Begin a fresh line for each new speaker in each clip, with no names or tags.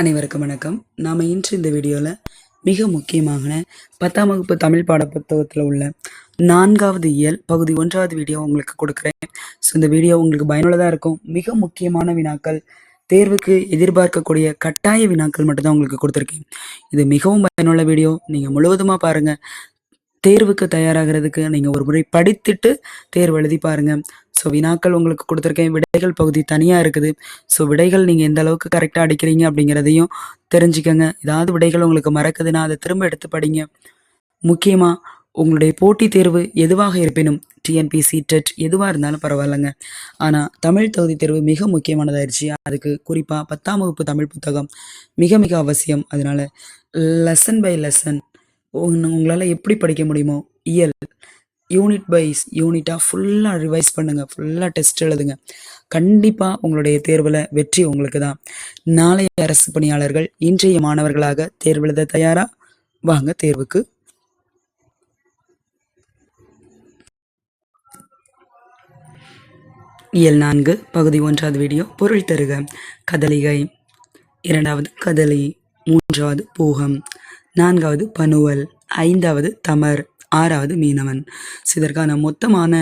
அனைவருக்கும் வணக்கம். நாம் இன்று இந்த வீடியோவில் மிக முக்கியமான பத்தாம் வகுப்பு தமிழ் பாட புத்தகத்தில் உள்ள நான்காவது இயல் பகுதி ஒன்றாவது வீடியோ உங்களுக்கு கொடுக்குறேன். ஸோ இந்த வீடியோ உங்களுக்கு பயனுள்ளதாக இருக்கும். மிக முக்கியமான வினாக்கள் தேர்வுக்கு எதிர்பார்க்கக்கூடிய கட்டாய வினாக்கள் மட்டும்தான் உங்களுக்கு கொடுத்துருக்கேன். இது மிகவும் பயனுள்ள வீடியோ. நீங்கள் முழுவதுமாக பாருங்கள் தேர்வுக்கு தயாராகிறதுக்கு நீங்கள் ஒரு முறை படித்துட்டு தேர்வு எழுதி பாருங்கள் ஸோ வினாக்கள் உங்களுக்கு கொடுத்துருக்கேன். விடைகள் பகுதி தனியாக இருக்குது. ஸோ விடைகள் நீங்கள் எந்த அளவுக்கு கரெக்டாக அடிக்கிறீங்க அப்படிங்கிறதையும் தெரிஞ்சுக்கங்க. ஏதாவது விடைகள் உங்களுக்கு மறக்குதுன்னா அதை திரும்ப எடுத்து படிங்க. முக்கியமாக உங்களுடைய போட்டித் தேர்வு எதுவாக இருப்பினும் டிஎன்பிசி டெட் எதுவாக இருந்தாலும் பரவாயில்லைங்க. ஆனால் தமிழ் தகுதி தேர்வு மிக முக்கியமானதாயிருச்சு. அதுக்கு குறிப்பாக பத்தாம் வகுப்பு தமிழ் புத்தகம் மிக மிக அவசியம். அதனால் லெசன் பை லெசன் உங்களால் எப்படி படிக்க முடியுமோ இயல். யூனிட் பைஸ் யூனிட்டாக ஃபுல்லாக ரிவைஸ் பண்ணுங்கள் ஃபுல்லாக டெஸ்ட் எழுதுங்க. கண்டிப்பாக உங்களுடைய தேர்வில் வெற்றி உங்களுக்கு தான். நாளைய அரசு பணியாளர்கள் இன்றைய மாணவர்களாக தேர்வு எழுத தயாரா? வாங்க தேர்வுக்கு. இயல் நான்கு பகுதி ஒன்றாவது வீடியோ பொருள் தருக. கதலிகை. இரண்டாவது கதலி. மூன்றாவது பூகம். நான்காவது பனுவல். ஐந்தாவது தமர். ஆறாவது மீனவன். ஸோ இதற்கான மொத்தமான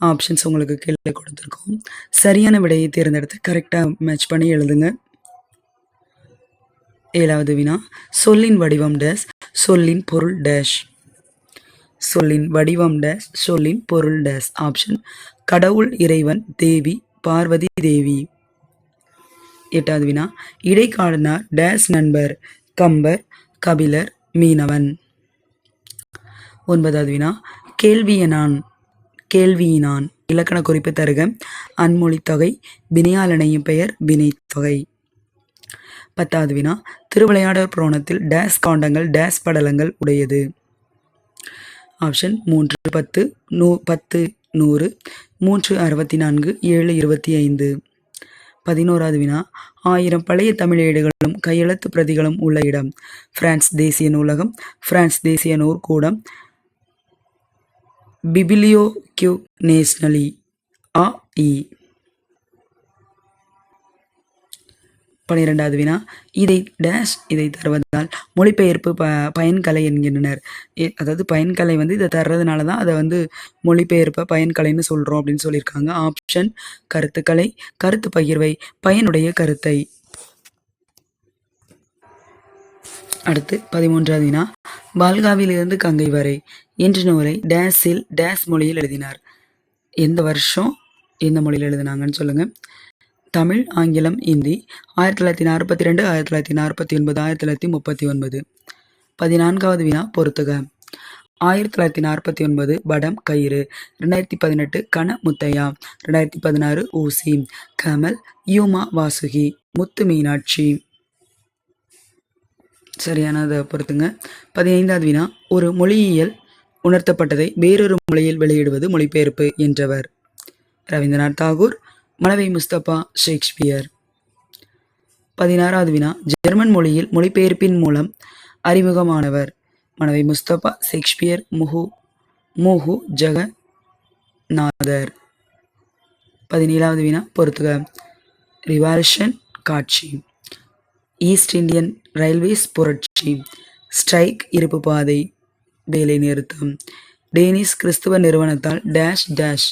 ஆப்ஷன்ஸ் உங்களுக்கு கீழே கொடுத்துருக்கோம். சரியான விடையை தேர்ந்தெடுத்து கரெக்டாக மேட்ச் பண்ணி எழுதுங்க. ஏழாவது வினா சொல்லின் வடிவம் டேஷ் சொல்லின் பொருள் டேஷ் சொல்லின் வடிவம் டேஷ் சொல்லின் பொருள் டேஷ் ஆப்ஷன் கடவுள் இறைவன் தேவி பார்வதி தேவி. எட்டாவது வினா இடைக்காலனார் டேஷ் நண்பர் கம்பர் கபிலர் மீனவன். ஒன்பதாவது வினா. கேள்வியனான் கேள்வியினான் இலக்கண குறிப்பு தருக. அன்மொழி தொகை வினையாளனையும் பெயர் வினைத்தொகை பத்தாவது வினா. திருவிளையாடல் புராணத்தில் டேஸ் காண்டங்கள் டேஸ் படலங்கள் உடையது. ஆப்ஷன் மூன்று பத்து நூ பத்து நூறு மூன்று அறுபத்தி நான்கு ஏழு இருபத்தி ஐந்து பதினோராவது வினா. ஆயிரம் பழைய தமிழேடுகளும் கையெழுத்து பிரதிகளும் உள்ள இடம். பிரான்ஸ் தேசிய நூலகம் பிரான்ஸ் தேசிய நூற்கூடம். பிபிலியோ கியூ நேஷ்னலி ஆ இ பனிரெண்டாவது வினா. இதை டேஷ் இதை தருவதால் மொழிபெயர்ப்பு ப பயன்கலை என்கின்றனர். எ- அதாவது பயன்கலை வந்து இதை தர்றதுனால தான் அதை வந்து மொழிபெயர்ப்பை பயன்கலைன்னு சொல்கிறோம் அப்படின்னு சொல்லியிருக்காங்க. ஆப்ஷன் கருத்துக்களை கருத்து பகிர்வை பயனுடைய கருத்தை. அடுத்து பதிமூன்றாவது வினா. பால்காவிலிருந்து கங்கை வரை. என்ற நூலை டேஸில் டேஸ் மொழியில் எழுதினார். எந்த வருஷம் எந்த மொழியில் எழுதினாங்கன்னு சொல்லுங்கள் தமிழ் ஆங்கிலம் இந்தி ஆயிரத்தி தொள்ளாயிரத்தி நாற்பத்தி ரெண்டு ஆயிரத்தி தொள்ளாயிரத்தி நாற்பத்தி ஒன்பது ஆயிரத்தி தொள்ளாயிரத்தி முப்பத்தி ஒன்பது. பதினான்காவது வினா பொறுத்துக. ஆயிரத்தி தொள்ளாயிரத்தி நாற்பத்தி ஒன்பது படம் கயிறு. ரெண்டாயிரத்தி பதினெட்டு கன முத்தையா. ரெண்டாயிரத்தி பதினாறு ஊசி. கமல் யூமா வாசுகி. முத்து மீனாட்சி. சரியானதை பொறுத்துங்க. பதினைந்தாவது வினா ஒரு மொழியியல் உணர்த்தப்பட்டதை வேறொரு மொழியில் வெளியிடுவது மொழிபெயர்ப்பு என்றவர். ரவீந்திரநாத் தாகூர் மலவை முஸ்தபா ஷேக்ஸ்பியர். பதினாறாவது வினா ஜெர்மன் மொழியில் மொழிபெயர்ப்பின் மூலம் அறிமுகமானவர். மனவை முஸ்தபா ஷேக்ஸ்பியர் முஹு முஹு ஜெகநாதர். பதினேழாவது வினா பொறுத்துக. ரிவால்ஷன் காட்சி. ஈஸ்ட் இந்தியன் ரயில்வேஸ் புரட்சி. ஸ்ட்ரைக் இருப்பு பாதை. வேலை நிறுத்தம். டேனிஷ் கிறிஸ்துவ நிறுவனத்தால் டேஷ் டேஷ்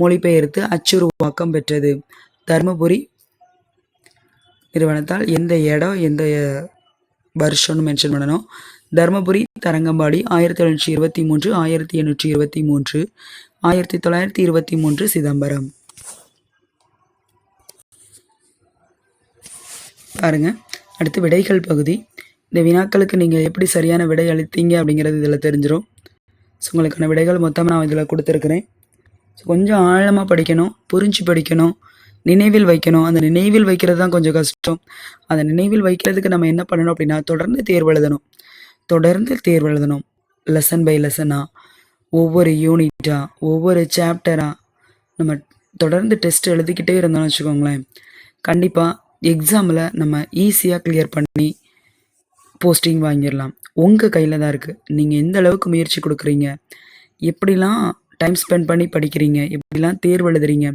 மொழிபெயர்த்து அச்சுருவாக்கம் பெற்றது. தர்மபுரி நிறுவனத்தால் எந்த இடம் எந்த வருஷம்னு மென்ஷன் பண்ணணும். தர்மபுரி தரங்கம்பாடி ஆயிரத்தி தொள்ளாயிரத்தி இருபத்தி மூன்று ஆயிரத்தி எண்ணூற்றி இருபத்தி மூன்று ஆயிரத்தி தொள்ளாயிரத்தி இருபத்தி மூன்று சிதம்பரம். பாருங்க அடுத்து விடைகள் பகுதி. இந்த வினாக்களுக்கு நீங்கள் எப்படி சரியான விடை அளித்தீங்க அப்படிங்கிறது இதில் தெரிஞ்சிடும் ஸோ உங்களுக்கான விடைகள் மொத்தமாக நான் இதில் கொடுத்துருக்குறேன். ஸோ கொஞ்சம் ஆழமாக படிக்கணும் புரிஞ்சு படிக்கணும் நினைவில் வைக்கணும். அந்த நினைவில் வைக்கிறது தான் கொஞ்சம் கஷ்டம். அந்த நினைவில் வைக்கிறதுக்கு நம்ம என்ன பண்ணணும் அப்படின்னா தொடர்ந்து தேர்வு எழுதணும். தொடர்ந்து தேர்வு எழுதணும். லெசன் பை லெசனாக ஒவ்வொரு யூனிட்டாக ஒவ்வொரு சாப்டராக நம்ம தொடர்ந்து டெஸ்ட் எழுதிக்கிட்டே இருந்தோம்னு வச்சுக்கோங்களேன். கண்டிப்பாக எக்ஸாமில் நம்ம ஈஸியாக கிளியர் பண்ணி போஸ்டிங் வாங்கிடலாம். உங்கள் கையில் தான் இருக்குது நீங்கள் எந்த அளவுக்கு முயற்சி கொடுக்குறீங்க? எப்படிலாம் டைம் ஸ்பெண்ட் பண்ணி படிக்கிறீங்க? எப்படிலாம் தேர்வு எழுதுறீங்க?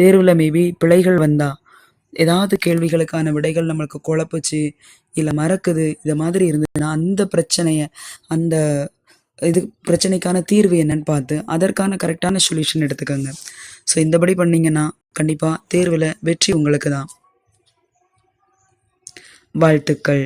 தேர்வில் மேபி பிழைகள் வந்தால் ஏதாவது கேள்விகளுக்கான விடைகள் நம்மளுக்கு குழப்புச்சு இல்லை மறக்குது இதை மாதிரி இருந்ததுன்னா அந்த பிரச்சனையை அந்த இது பிரச்சனைக்கான தீர்வு என்னன்னு பார்த்து அதற்கான கரெக்டான சொல்யூஷன் எடுத்துக்கோங்க. ஸோ இந்தபடி பண்ணீங்கன்னா கண்டிப்பாக தேர்வில் வெற்றி உங்களுக்கு தான். வாழ்த்துக்கள்.